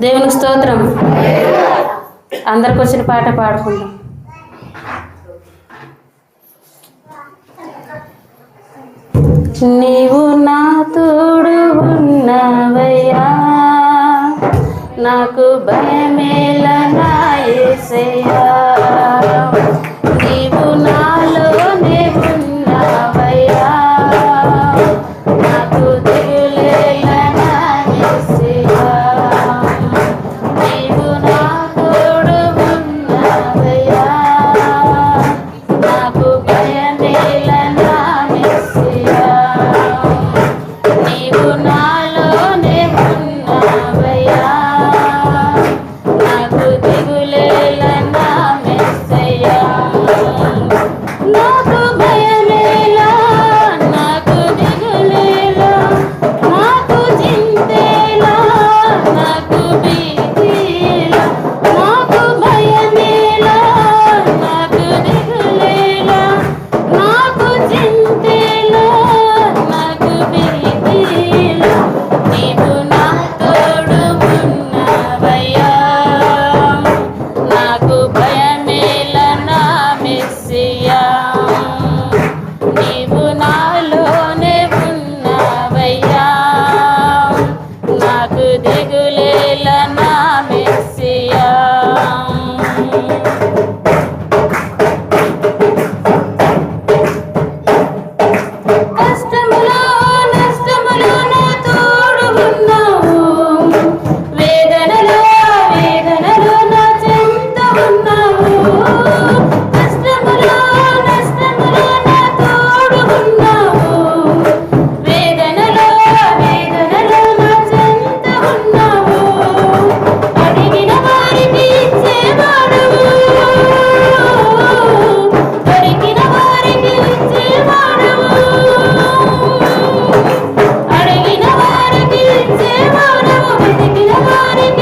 దేవునికి స్తోత్రం. అందరికి వచ్చిన పాట పాడుకుందాం. నీవు నా తోడు ఉన్నవయ్యా నాకు భయమేల నా యేసయ్యా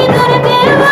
ಕಿನ್ನರ ದೇವ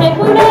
చెప్పుడే